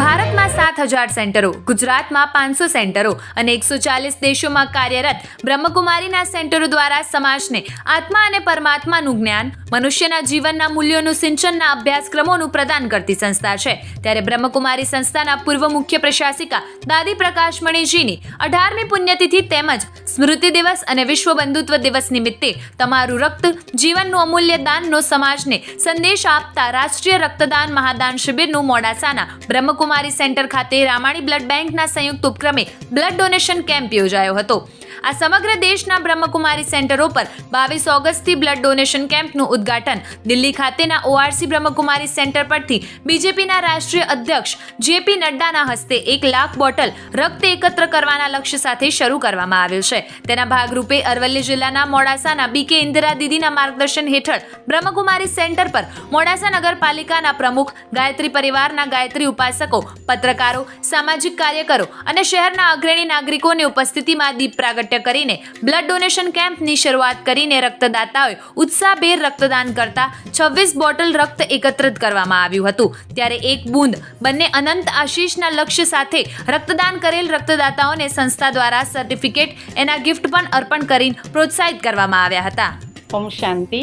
ભારતમાં સાત હજાર સેન્ટરો, ગુજરાતમાં પાંચસો સેન્ટરો અને એકસો ચાલીસ દેશોમાં કાર્યરત બ્રહ્મકુમારીના સેન્ટરો દ્વારા સમાજને આત્મા અને પરમાત્માનું જ્ઞાન, મનુષ્યના જીવનના મૂલ્યોનું સિંચનના અભ્યાસક્રમોનું પ્રદાન કરતી સંસ્થા છે. ત્યારે બ્રહ્મકુમારી સંસ્થાના પૂર્વ મુખ્ય પ્રશાસિકા દાદી પ્રકાશમણીજીની અઢારમી પુણ્યતિથિ તેમજ સ્મૃતિ દિવસ અને વિશ્વ બંધુત્વ દિવસ નિમિત્તે તમારું રક્ત, જીવનનું અમૂલ્ય દાનનો સમાજને સંદેશ આપતા રાષ્ટ્રીય રક્તદાન મહાદાન શિબિરનું મોડાસાના બ્રહ્મકુમારી સેન્ટર ખાતે રામાણી બ્લડ બેંકના સંયુક્ત ઉપક્રમે બ્લડ ડોનેશન કેમ્પ યોજાયો હતો. આ સમગ્ર દેશના બ્રહ્મકુમારી સેન્ટરો પર બાવીસ ઓગસ્ટથી બ્લડ ડોનેશન કેમ્પનું ઉદ્ઘાટન. દિલ્હી ખાતેના ઓઆરસી બ્રહ્મકુમારી સેન્ટર પરથી બીજેપીના રાષ્ટ્રીય અધ્યક્ષ જેપી નડ્ડાના હસ્તે એક લાખ બોટલ રક્ત એકત્ર કરવાના લક્ષ્ય સાથે શરૂ કરવામાં આવ્યું છે. તેના ભાગરૂપે અરવલ્લી જિલ્લાના મોડાસાના બીકે ઇન્દિરા દીદીના માર્ગદર્શન હેઠળ બ્રહ્મકુમારી સેન્ટર પર મોડાસા નગરપાલિકાના પ્રમુખ, ગાયત્રી પરિવારના ગાયત્રી ઉપાસકો, પત્રકારો, સામાજિક કાર્યકરો અને શહેરના અગ્રણી નાગરિકોની ઉપસ્થિતિમાં દીપ પ્રાગટ્ય કરીને બ્લડ ડોનેશન કેમ્પની શરૂઆત કરીને રક્તદાતાઓએ ઉત્સાહભેર રક્તદાન કરતા છવ્વીસ બોટલ રક્ત એકત્રિત કરવામાં આવ્યું હતું. ત્યારે એક બૂંદ બંને અનંત આશીષના લક્ષ્ય સાથે રક્તદાન કરેલ રક્તદાતાઓને સંસ્થા દ્વારા સર્ટિફિકેટ એના ગિફ્ટ પણ અર્પણ કરીને પ્રોત્સાહિત કરવામાં આવ્યા હતા. ઓમ શાંતિ.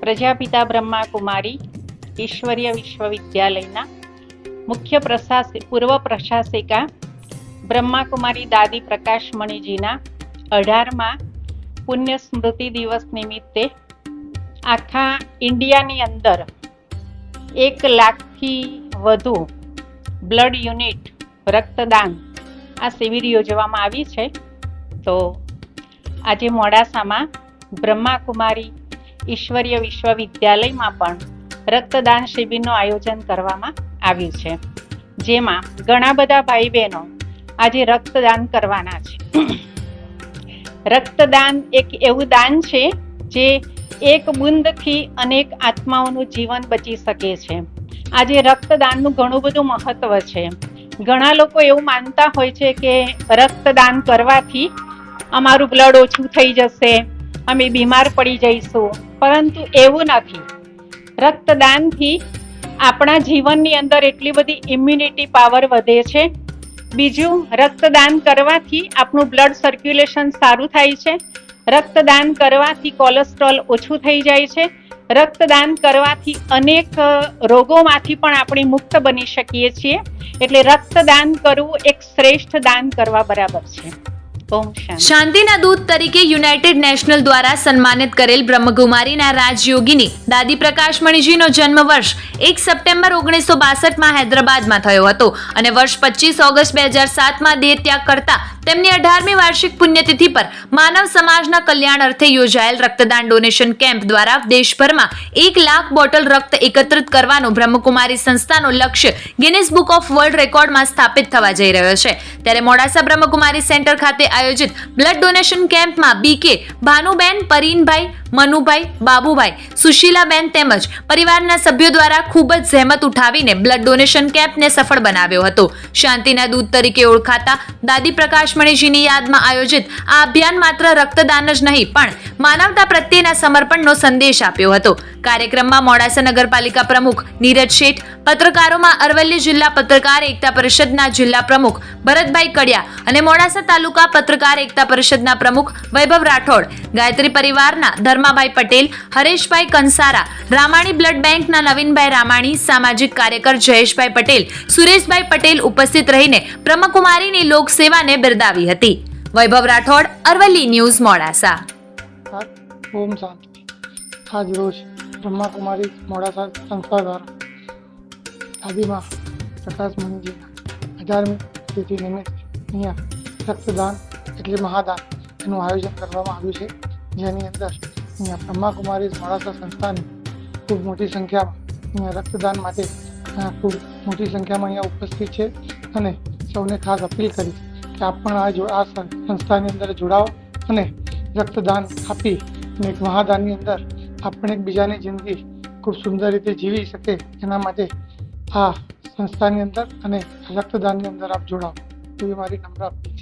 પ્રજાપિતા બ્રહ્મા કુમારી ઈશ્વરીય વિશ્વવિદ્યાલયના મુખ્ય પ્રશાસક પૂર્વ પ્રશાસિકા બ્રહ્માકુમારી દાદી પ્રકાશમણીજીના અઢારમાં પુણ્ય સ્મૃતિ દિવસ નિમિત્તે આખા ઇન્ડિયાની અંદર એક લાખથી વધુ બ્લડ યુનિટ રક્તદાન આ શિબિર યોજવામાં આવી છે. તો આજે મોડાસામાં બ્રહ્માકુમારી ઈશ્વરીય વિશ્વવિદ્યાલયમાં પણ રક્તદાન શિબિરનું આયોજન કરવામાં આવ્યું છે. જેમાં ઘણા બધા ભાઈ બહેનો આજે રક્તદાન કરવાના છે. રક્તદાન એક એવું દાન છે જે એક બુંદથી અનેક આત્માઓનું જીવન બચી શકે છે. આજે રક્તદાનનું ઘણું બધું મહત્વ છે. ઘણા લોકો એવું માનતા હોય છે કે રક્તદાન કરવાથી અમારું બ્લડ ઓછું થઈ જશે, અમે બીમાર પડી જઈશું, પરંતુ એવું નથી. રક્તદાનથી આપણા જીવનની અંદર એટલી બધી ઇમ્યુનિટી પાવર વધે છે બીજું, રક્તદાન કરવાથી આપણું બ્લડ સર્ક્યુલેશન સારું થાય છે. રક્તદાન કરવાથી કોલેસ્ટ્રોલ ઓછું થઈ જાય છે. રક્તદાન કરવાથી અનેક રોગોમાંથી પણ આપણે મુક્ત બની શકીએ છીએ. એટલે રક્તદાન કરવું એક શ્રેષ્ઠ દાન કરવા બરાબર છે. શાંતિના દૂત તરીકે યુનાઇટેડ નેશનલ દ્વારા સન્માનિત કરેલ બ્રહ્મકુમારીના રાજયોગીની દાદી પ્રકાશમણીજીનો જન્મ વર્ષ એક સપ્ટેમ્બર ઓગણીસો બાસઠમાં હૈદરાબાદમાં થયો હતો અને વર્ષ પચીસ ઓગસ્ટ બે હજાર સાતમાં દેહ ત્યાગ કરતા તેમની અઢારમી વાર્ષિક પુણ્યતિથિ પર માનવ સમાજના કલ્યાણ અર્થે યોજાયેલ રક્તદાન ડોનેશન કેમ્પ દ્વારા દેશભરમાં એક લાખ બોટલ રક્ત એકત્રિત કરવાનો બ્રહ્મકુમારી સંસ્થાનો લક્ષ્ય ગિનિસ બુક ઓફ વર્લ્ડ રેકોર્ડમાં સ્થાપિત થવા જઈ રહ્યો છે. ત્યારે મોડાસા બ્રહ્મકુમારી સેન્ટર ખાતે આયોજિત બ્લડ ડોનેશન કેમ્પમાં બીકે ભાનુબેન, પરીનભાઈ, મનુભાઈ, બાબુભાઈ, સુશીલાબેન તેમજ પરિવારના સભ્યો દ્વારા ખૂબ જ જહેમત ઉઠાવીને બ્લડ ડોનેશન કેમ્પને સફળ બનાવ્યો હતો. શાંતિના દૂત તરીકે ઓળખાતા દાદી પ્રકાશમણીજીની યાદમાં આયોજિત આ અભિયાન માત્ર રક્તદાન જ નહીં, પણ માનવતા પ્રત્યેના સમર્પણનો સંદેશ આપ્યો હતો. કાર્યક્રમમાં મોડાસા નગરપાલિકા પ્રમુખ નીરજ શેઠ પત્રકારોમાં અરવલ્લી જિલ્લા પત્રકાર એકતા પરિષદના જિલ્લા પ્રમુખ ભરતભાઈ કડિયા અને મોડાસા તાલુકા પત્રકાર એકતા પરિષદના પ્રમુખ વૈભવ રાઠોડ, ગાયત્રી પરિવારના ધર્માભાઈ પટેલ, હરેશભાઈ કંસારા, રામાણી બ્લડ બેંકના નવીનભાઈ રામાણી, સામાજિક કાર્યકર જયેશભાઈ પટેલ, સુરેશભાઈ પટેલ ઉપસ્થિત રહીને બ્રહ્મકુમારીની લોકસેવાને બિરદાવી હતી. વૈભવ રાઠોડ, અરવલ્લી ન્યૂઝ, મોડાસા. ઓમ શાંતિ. આજ રોજ બ્રહ્માકુમારી મોડાસા સંસ્થા દ્વારા આદિમાં પ્રકાશ મણિજીના અઢારમી તિથિ નિમિત્ત અહીંયા રક્તદાન એટલે મહાદાન એનું આયોજન કરવામાં આવ્યું છે જેની અંદર અહીંયા બ્રહ્માકુમારી મોડાસા સંસ્થાની ખૂબ મોટી સંખ્યામાં અહીંયા રક્તદાન માટે ખૂબ મોટી સંખ્યામાં અહીંયા ઉપસ્થિત છે અને સૌને ખાસ અપીલ કરી કે આપ પણ આ જો આ સંસ્થાની અંદર જોડાઓ અને રક્તદાન આપી અને એક મહાદાનની અંદર આપણે એકબીજાની જિંદગી ખૂબ સુંદર રીતે જીવી શકે એના માટે આ સંસ્થાની અંદર અને રક્તદાનની અંદર આપ જોડાઓ. એવી મારી નમ્ર અપીલ